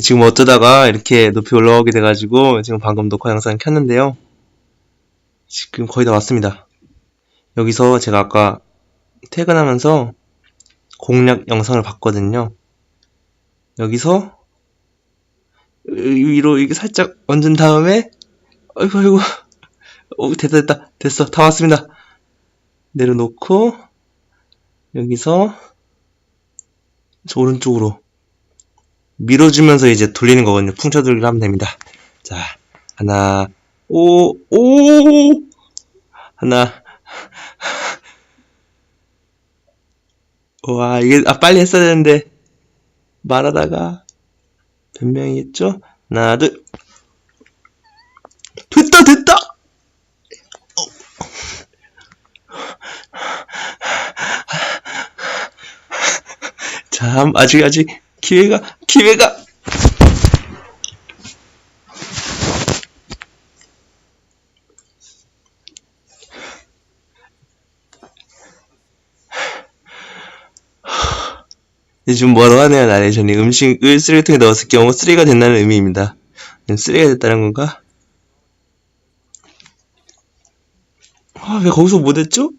지금 어쩌다가 이렇게 높이 올라오게 돼가지고 지금 방금 녹화 영상 켰는데요. 지금 거의 다 왔습니다. 여기서 제가 아까 퇴근하면서 공략 영상을 봤거든요. 여기서 위로 이게 살짝 얹은 다음에 아이고 아이고 오 됐다 됐다 됐어 다 왔습니다. 내려놓고 여기서 저 오른쪽으로 밀어주면서 이제 돌리는 거거든요. 풍차 돌기를 하면 됩니다. 자, 하나, 오, 오, 하나. 와, 이게, 아, 빨리 했어야 되는데. 말하다가, 변명이겠죠? 하나, 둘. 됐다, 됐다! 자, 아직, 아직, 기회가, 기회가! 요즘 뭐라고 하네요, 나레이션이. 음식을 쓰레기통에 넣었을 경우 쓰레기가 된다는 의미입니다. 쓰레기가 됐다는 건가? 아, 왜 거기서 못했죠?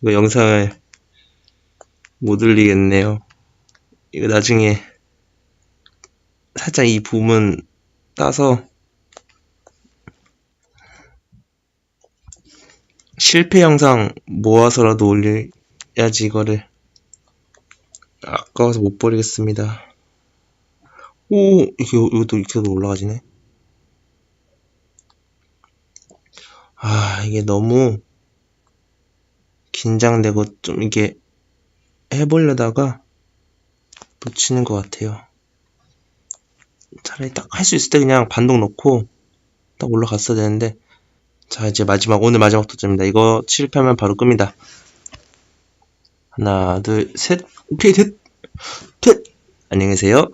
이거 영상을 못 올리겠네요. 이거 나중에 살짝 이 부분 따서 실패 영상 모아서라도 올려야지 이거를 아까워서 못 버리겠습니다. 오 이게 이것도 이렇게도 올라가지네. 아 이게 너무 긴장되고 좀 이게 해보려다가 놓치는 것 같아요. 차라리 딱 할 수 있을 때 그냥 반동 넣고 딱 올라갔어야 되는데 자 이제 마지막 오늘 마지막 도전입니다. 이거 실패하면 바로 끕니다. 하나 둘 셋 오케이 됐 됐 안녕히 계세요.